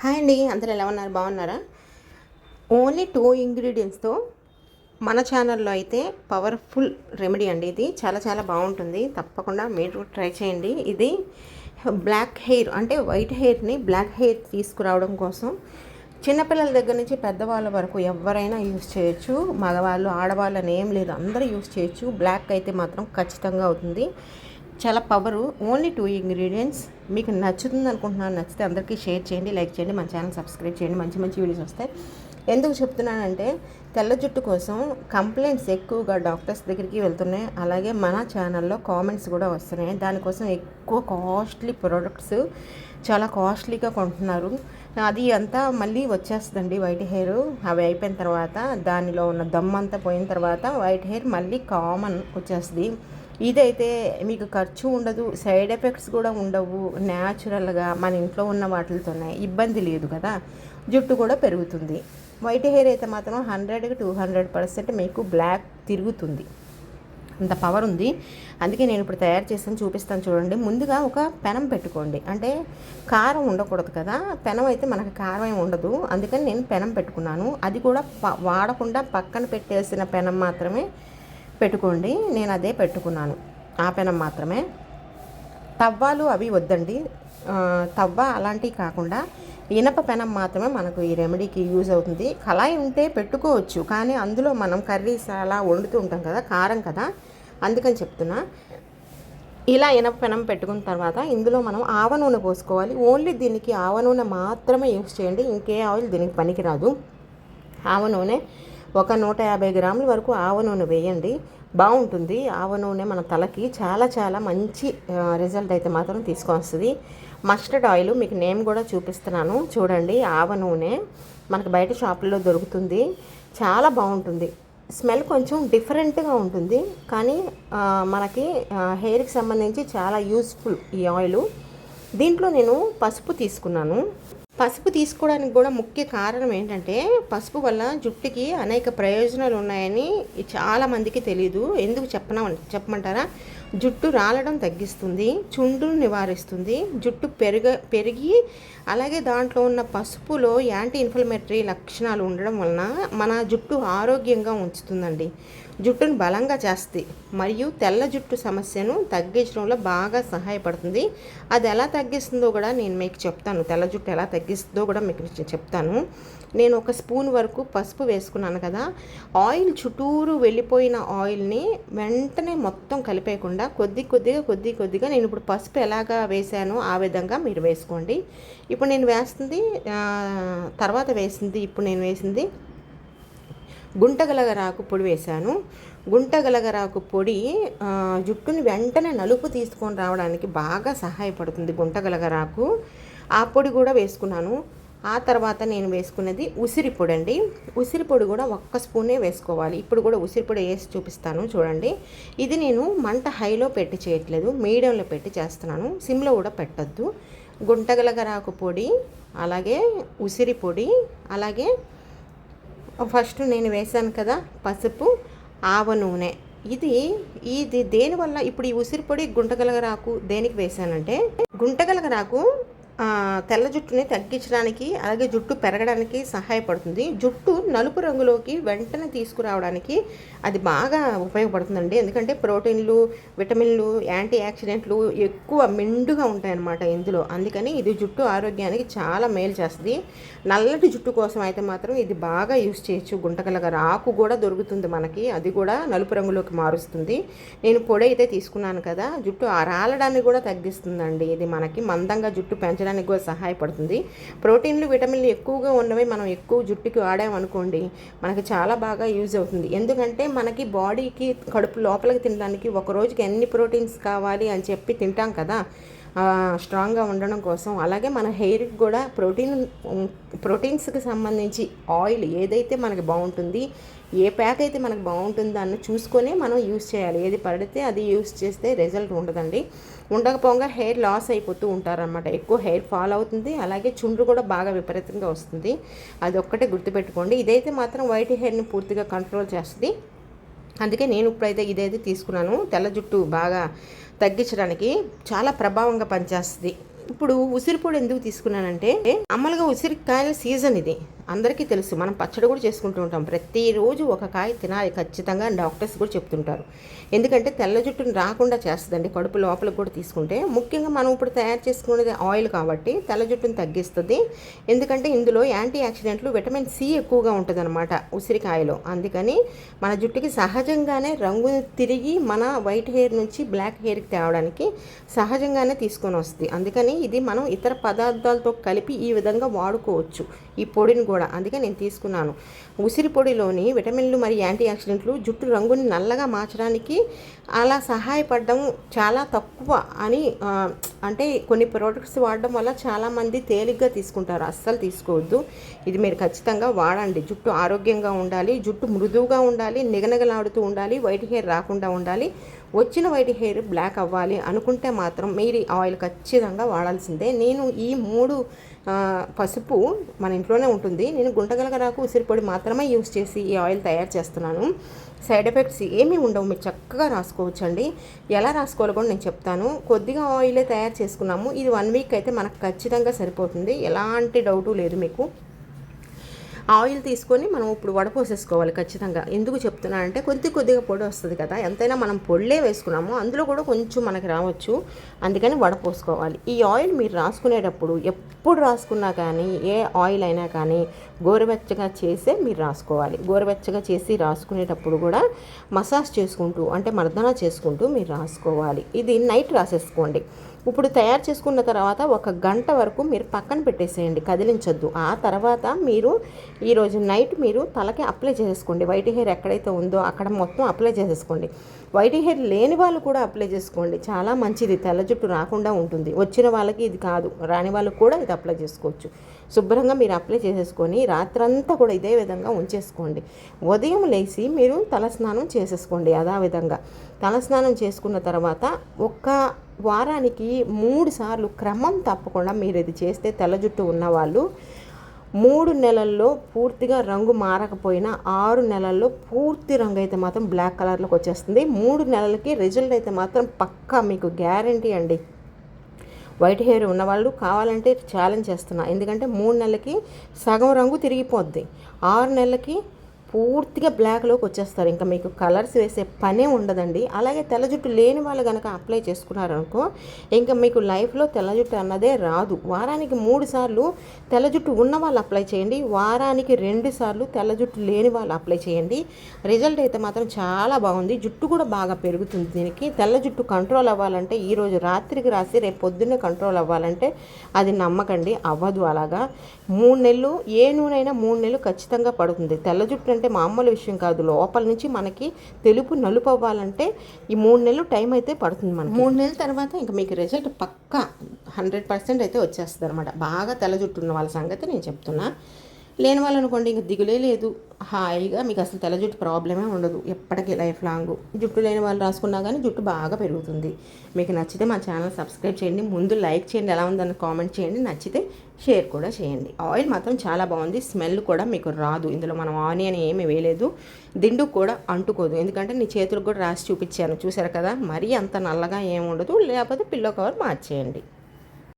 Hi అండి అందరు ఎలా ఉన్నారు? బాగున్నారా? ఓన్లీ టూ ఇంగ్రీడియంట్స్తో మన ఛానల్లో అయితే పవర్ఫుల్ రెమెడీ అండి ఇది. చాలా చాలా బాగుంటుంది. తప్పకుండా మీరు ట్రై చేయండి. ఇది బ్లాక్ హెయిర్ అంటే వైట్ హెయిర్ని బ్లాక్ హెయిర్ తీసుకురావడం కోసం చిన్నపిల్లల దగ్గర నుంచి పెద్దవాళ్ళ వరకు ఎవరైనా యూస్ చేయొచ్చు. మగవాళ్ళు ఆడవాళ్ళు అని ఏం లేదు. అందరూ యూస్ చేయొచ్చు. బ్లాక్ అయితే మాత్రం ఖచ్చితంగా అవుతుంది. చాలా పవరు ఓన్లీ టూ ఇంగ్రీడియంట్స్. మీకు నచ్చుతుంది అనుకుంటున్నాను నచ్చితే అందరికీ షేర్ చేయండి లైక్ చేయండి మన ఛానల్ సబ్స్క్రైబ్ చేయండి. మంచి మంచి వీడియోస్ వస్తాయి. ఎందుకు చెప్తున్నానంటే తెల్ల జుట్టు కోసం కంప్లైంట్స్ ఎక్కువగా డాక్టర్స్ దగ్గరికి వెళ్తున్నాయి. అలాగే మన ఛానల్లో కామెంట్స్ కూడా వస్తున్నాయి. దానికోసం ఎక్కువ కాస్ట్లీ ప్రోడక్ట్స్ చాలా కాస్ట్లీగా కొంటున్నారు. అది అంతా మళ్ళీ వచ్చేస్తుందండి వైట్ హెయిర్. అవి అయిపోయిన తర్వాత దానిలో ఉన్న దమ్మంతా పోయిన తర్వాత వైట్ హెయిర్ మళ్ళీ కామన్ వచ్చేస్తుంది. ఇదైతే మీకు ఖర్చు ఉండదు సైడ్ ఎఫెక్ట్స్ కూడా ఉండవు. న్యాచురల్గా మన ఇంట్లో ఉన్న వాటితోనే ఇబ్బంది లేదు కదా. జుట్టు కూడా పెరుగుతుంది. వైట్ హెయిర్ అయితే మాత్రం హండ్రెడ్కి టూ హండ్రెడ్ పర్సెంట్ మీకు బ్లాక్ తిరుగుతుంది. అంత పవర్ ఉంది. అందుకే నేను ఇప్పుడు తయారు చేస్తాను చూపిస్తాను చూడండి. ముందుగా ఒక పెనం పెట్టుకోండి. అంటే కారం ఉండకూడదు కదా. పెనం అయితే మనకు కారం ఏమి ఉండదు. అందుకని నేను పెనం పెట్టుకున్నాను. అది కూడా వాడకుండా పక్కన పెట్టేసిన పెనం మాత్రమే పెట్టుకోండి నేను అదే పెట్టుకున్నాను. ఆ పెనం మాత్రమే. తవ్వాలు అవి వద్దండి. తవ్వ అలాంటివి కాకుండా ఇనప పెనం మాత్రమే మనకు ఈ రెమెడీకి యూజ్ అవుతుంది. కళాయి ఉంటే పెట్టుకోవచ్చు కానీ అందులో మనం కర్రీస్ అలా వండుతూ ఉంటాం కదా కారం కదా అందుకని చెప్తున్నా. ఇలా ఇనప పెనం పెట్టుకున్న తర్వాత ఇందులో మనం ఆవ నూనె పోసుకోవాలి. ఓన్లీ దీనికి ఆవ నూనె మాత్రమే యూజ్ చేయండి ఇంకే ఆయిల్ దీనికి పనికిరాదు. ఆవ నూనె ఒక నూట యాభై గ్రాముల వరకు ఆవ నూనె వేయండి. బాగుంటుంది. ఆవ నూనె మన తలకి చాలా చాలా మంచి రిజల్ట్ అయితే మాత్రం తీసుకొస్తుంది. మస్టర్డ్ ఆయిల్ మీకు నేమ్ కూడా చూపిస్తున్నాను. చూడండి ఆవ నూనె మనకు బయట షాపుల్లో దొరుకుతుంది. చాలా బాగుంటుంది. స్మెల్ కొంచెం డిఫరెంట్గా ఉంటుంది. కానీ మనకి హెయిర్కి సంబంధించి చాలా యూస్ఫుల్ ఈ ఆయిల్ దీంట్లో నేను పసుపు తీసుకున్నాను. పసుపు తీసుకోవడానికి కూడా ముఖ్య కారణం ఏంటంటే పసుపు వల్ల జుట్టుకి అనేక ప్రయోజనాలు ఉన్నాయని చాలామందికి తెలియదు ఎందుకు చెప్పన చెప్పమంటారా? జుట్టు రాలడం తగ్గిస్తుంది చుండును నివారిస్తుంది జుట్టు పెరుగ పెరిగి అలాగే దాంట్లో ఉన్న పసుపులో యాంటీ ఇన్ఫ్లమేటరీ లక్షణాలు ఉండడం వలన మన జుట్టు ఆరోగ్యంగా ఉంచుతుందండి. జుట్టును బలంగా చేస్తుంది. మరియు తెల్ల జుట్టు సమస్యను తగ్గించడంలో బాగా సహాయపడుతుంది. అది ఎలా తగ్గిస్తుందో కూడా నేను మీకు చెప్తాను. తెల్ల జుట్టు ఎలా తగ్గిస్తుందో కూడా మీకు చెప్తాను. నేను ఒక స్పూన్ వరకు పసుపు వేసుకున్నాను కదా. ఆయిల్ చుట్టూరు వెళ్ళిపోయిన ఆయిల్ని వెంటనే మొత్తం కలిపేయకుండా కొద్ది కొద్దిగా కొద్ది కొద్దిగా నేను ఇప్పుడు పసుపు ఎలాగా వేసానో ఆ విధంగా మీరు వేసుకోండి. ఇప్పుడు నేను వేస్తుంది తర్వాత వేసింది ఇప్పుడు నేను వేసింది గుంటగలగరాకు పొడి వేశాను. గుంటగలగరాకు పొడి జుట్టుని వెంటనే నలుపు తీసుకొని రావడానికి బాగా సహాయపడుతుంది గుంటగలగరాకు. ఆ పొడి కూడా వేసుకున్నాను. ఆ తర్వాత నేను వేసుకున్నది ఉసిరి పొడి అండి. ఉసిరి పొడి కూడా ఒక్క స్పూనే వేసుకోవాలి. ఇప్పుడు కూడా ఉసిరి పొడి వేసి చూపిస్తాను చూడండి. ఇది నేను మంట హైలో పెట్టి చేయట్లేదు. మీడియంలో పెట్టి చేస్తున్నాను. సిమ్లో కూడా పెట్టద్దు. గుంటగలగరాకు పొడి అలాగే ఉసిరి పొడి అలాగే ఫస్ట్ నేను వేసాను కదా పసుపు ఆవ నూనె. ఇది ఇది దేనివల్ల ఇప్పుడు ఈ ఉసిరిపొడి గుంటగలగరాకు దేనికి వేసానంటే గుంటగలగరాకు తెల్ల జుట్టుని తగ్గించడానికి అలాగే జుట్టు పెరగడానికి సహాయపడుతుంది. జుట్టు నలుపు రంగులోకి వెంటనే తీసుకురావడానికి అది బాగా ఉపయోగపడుతుందండి. ఎందుకంటే ప్రోటీన్లు విటమిన్లు యాంటీ ఆక్సిడెంట్లు ఎక్కువ మెండుగా ఉంటాయన్నమాట ఇందులో. అందుకని ఇది జుట్టు ఆరోగ్యానికి చాలా మేలు చేస్తుంది. నల్లటి జుట్టు కోసం అయితే మాత్రం ఇది బాగా యూస్ చేయొచ్చు. గుంటకలగా రాకు కూడా దొరుకుతుంది మనకి. అది కూడా నలుపు రంగులోకి మారుస్తుంది. నేను పొడి అయితే తీసుకున్నాను కదా. జుట్టు ఆ రాలడాన్ని కూడా తగ్గిస్తుందండి. ఇది మనకి మందంగా జుట్టు పెంచడానికి కూడా సహాయపడుతుంది. ప్రోటీన్లు విటమిన్లు ఎక్కువగా ఉన్నవి మనం ఎక్కువ జుట్టుకి వాడామనుకోండి మనకి చాలా బాగా యూజ్ అవుతుంది. ఎందుకంటే మనకి బాడీకి కడుపు లోపలికి తినడానికి ఒక రోజుకి ఎన్ని ప్రోటీన్స్ కావాలి అని చెప్పి తింటాం కదా స్ట్రాంగ్గా ఉండడం కోసం. అలాగే మన హెయిర్కి కూడా ప్రోటీన్ ప్రోటీన్స్కి సంబంధించి ఆయిల్ ఏదైతే మనకి బాగుంటుంది ఏ ప్యాక్ అయితే మనకు బాగుంటుందో అన్న చూసుకొని మనం యూస్ చేయాలి. ఏది పడితే అది యూస్ చేస్తే రిజల్ట్ ఉండదండి. ఉండకపోగా హెయిర్ లాస్ అయిపోతూ ఉంటారనమాట ఎక్కువ హెయిర్ ఫాల్ అవుతుంది అలాగే చుండ్రు కూడా బాగా విపరీతంగా వస్తుంది. అది ఒక్కటే గుర్తుపెట్టుకోండి. ఇదైతే మాత్రం వైట్ హెయిర్ని పూర్తిగా కంట్రోల్ చేస్తుంది. అందుకే నేను ఇప్పుడైతే ఇదైతే తీసుకున్నాను. తెల్ల జుట్టు బాగా తగ్గించడానికి చాలా ప్రభావంగా పనిచేస్తుంది. ఇప్పుడు ఉసిరిపొడి ఎందుకు తీసుకున్నానంటే అమ్మలుగా ఉసిరికాయల సీజన్ ఇది. అందరికీ తెలుసు మనం పచ్చడి కూడా చేసుకుంటూ ఉంటాం. ప్రతిరోజు ఒక కాయ తినాలి ఖచ్చితంగా డాక్టర్స్ కూడా చెప్తుంటారు. ఎందుకంటే తెల్ల జుట్టుని రాకుండా చేస్తుందండి కడుపు లోపలికి కూడా తీసుకుంటే. ముఖ్యంగా మనం ఇప్పుడు తయారు చేసుకునేది ఆయిల్ కాబట్టి తెల్ల జుట్టుని తగ్గిస్తుంది. ఎందుకంటే ఇందులో యాంటీ ఆక్సిడెంట్లు విటమిన్ సి ఎక్కువగా ఉంటుంది అనమాట ఉసిరికాయలో. అందుకని మన జుట్టుకి సహజంగానే రంగు తిరిగి మన వైట్ హెయిర్ నుంచి బ్లాక్ హెయిర్కి తేవడానికి సహజంగానే తీసుకొని వస్తుంది. అందుకని ఇది మనం ఇతర పదార్థాలతో కలిపి ఈ విధంగా వాడుకోవచ్చు. ఈ పొడిని కూడా. అందుకే నేను తీసుకున్నాను. ఉసిరి పొడిలోని విటమిన్లు మరియు యాంటీ ఆక్సిడెంట్లు జుట్టు రంగుని నల్లగా మార్చడానికి అలా సహాయపడడం చాలా తక్కువ అని అంటే కొన్ని ప్రోడక్ట్స్ వాడడం వల్ల చాలామంది తేలిగ్గా తీసుకుంటారు. అస్సలు తీసుకోవద్దు. ఇది మీరు ఖచ్చితంగా వాడండి. జుట్టు ఆరోగ్యంగా ఉండాలి. జుట్టు మృదువుగా ఉండాలి. నిగనగలాడుతూ ఉండాలి. వైట్ హెయిర్ రాకుండా ఉండాలి. వచ్చిన వైట్ హెయిర్ బ్లాక్ అవ్వాలి అనుకుంటే మాత్రం మీరు ఆయిల్ ఖచ్చితంగా వాడాల్సిందే. నేను ఈ మూడు పసుపు మన ఇంట్లోనే ఉంటుంది. నేను గుంటగలగరాకు ఉసిరిపొడి మాత్రమే యూస్ చేసి ఈ ఆయిల్ తయారు చేస్తున్నాను. సైడ్ ఎఫెక్ట్స్ ఏమీ ఉండవు. మీరు చక్కగా రాసుకోవచ్చండి. ఎలా రాసుకోవాలో కూడా నేను చెప్తాను. కొద్దిగా ఆయిలే తయారు చేసుకున్నాము. ఇది వన్ వీక్ అయితే మనకు ఖచ్చితంగా సరిపోతుంది. ఎలాంటి డౌటు లేదు మీకు. ఆయిల్ తీసుకొని మనం ఇప్పుడు వడపోసేసుకోవాలి ఖచ్చితంగా. ఎందుకు చెప్తున్నానంటే కొద్ది కొద్దిగా పొడి వస్తుంది కదా. ఎంతైనా మనం పొళ్ళే వేసుకున్నాము అందులో కూడా కొంచెం మనకి రావచ్చు. అందుకని వడపోసుకోవాలి ఈ ఆయిల్ మీరు రాసుకునేటప్పుడు ఎప్పుడు రాసుకున్నా కానీ ఏ ఆయిల్ అయినా కానీ గోరువెచ్చగా చేసే మీరు రాసుకోవాలి. గోరువెచ్చగా చేసి రాసుకునేటప్పుడు కూడా మసాజ్ చేసుకుంటూ అంటే మర్దన చేసుకుంటూ మీరు రాసుకోవాలి. ఇది నైట్ రాసేసుకోండి. ఇప్పుడు తయారు చేసుకున్న తర్వాత ఒక గంట వరకు మీరు పక్కన పెట్టేసేయండి కదిలించొద్దు. ఆ తర్వాత మీరు ఈరోజు నైట్ మీరు తలకి అప్లై చేసుకోండి వైట్ హెయిర్ ఎక్కడైతే ఉందో అక్కడ మొత్తం అప్లై చేసేసుకోండి. వైట్ హెయిర్ లేని వాళ్ళు కూడా అప్లై చేసుకోండి. చాలా మంచిది. తెల్ల జుట్టు రాకుండా ఉంటుంది. వచ్చిన వాళ్ళకి ఇది కాదు. రాని వాళ్ళకి కూడా ఇది అప్లై చేసుకోవచ్చు. శుభ్రంగా మీరు అప్లై చేసేసుకొని రాత్రంతా కూడా ఇదే విధంగా ఉంచేసుకోండి. ఉదయం లేచి మీరు తలస్నానం చేసేసుకోండి అదా విధంగా తలస్నానం చేసుకున్న తర్వాత ఒక్క వారానికి మూడు సార్లు క్రమం తప్పకుండా మీరు ఇది చేస్తే తెల్ల జుట్టు ఉన్నవాళ్ళు మూడు నెలల్లో పూర్తిగా రంగు మారకపోయినా ఆరు నెలల్లో పూర్తి రంగు అయితే మాత్రం బ్లాక్ కలర్లోకి వచ్చేస్తుంది. మూడు నెలలకి రిజల్ట్ అయితే మాత్రం పక్కా మీకు గ్యారంటీ అండి. వైట్ హెయిర్ ఉన్నవాళ్ళు కావాలంటే ఛాలెంజ్ చేస్తున్నా. ఎందుకంటే మూడు నెలలకి సగం రంగు తిరిగిపోద్ది. ఆరు నెలలకి పూర్తిగా బ్లాక్లోకి వచ్చేస్తారు. ఇంకా మీకు కలర్స్ వేసే పనే ఉండదండి. అలాగే తెల్ల జుట్టు లేని వాళ్ళు కనుక అప్లై చేసుకున్నారనుకో ఇంకా మీకు లైఫ్లో తెల్ల జుట్టు అన్నదే రాదు. వారానికి మూడు సార్లు తెల్ల జుట్టు ఉన్న వాళ్ళు అప్లై చేయండి. వారానికి రెండు సార్లు తెల్ల జుట్టు లేని వాళ్ళు అప్లై చేయండి. రిజల్ట్ అయితే మాత్రం చాలా బాగుంది. జుట్టు కూడా బాగా పెరుగుతుంది దీనికి. తెల్ల జుట్టు కంట్రోల్ అవ్వాలంటే ఈరోజు రాత్రికి రాసి రేపు పొద్దున్నే కంట్రోల్ అవ్వాలంటే అది నమ్మకండి. అవ్వదు అలాగా. మూడు నెలలు ఏ నూనె మూడు నెలలు ఖచ్చితంగా పడుతుంది. తెల్ల జుట్టు అంటే మామూలు విషయం కాదు. లోపల నుంచి మనకి తెలుపు నలుపు అవ్వాలంటే ఈ మూడు నెలలు టైం అయితే పడుతుంది మనకి. మూడు నెలల తర్వాత ఇంకా మీకు రిజల్ట్ పక్కా హండ్రెడ్ పర్సెంట్ అయితే వచ్చేస్తుంది అనమాట బాగా తెల జుట్టు ఉన్న వాళ్ళ సంగతి నేను చెప్తున్నా. లేని వాళ్ళు అనుకోండి ఇంక దిగులే లేదు. హాయిగా మీకు అసలు తెల్ల జుట్టు ప్రాబ్లమే ఉండదు ఎప్పటికీ లైఫ్ లాంగ్. జుట్టు లేని వాళ్ళు రాసుకున్నా కానీ జుట్టు బాగా పెరుగుతుంది. మీకు నచ్చితే మా ఛానల్ సబ్స్క్రైబ్ చేయండి ముందు లైక్ చేయండి ఎలా ఉందని కామెంట్ చేయండి నచ్చితే షేర్ కూడా చేయండి. ఆయిల్ మాత్రం చాలా బాగుంది స్మెల్ కూడా మీకు రాదు. ఇందులో మనం ఆనియన్ ఏమీ వేయలేదు దిండు కూడా అంటుకోదు. ఎందుకంటే నీ చేతులకు కూడా రాసి చూపించాను చూసారు కదా? మరీ అంత నల్లగా ఏమి ఉండదు లేకపోతే పిల్లో కవర్ మార్చేయండి.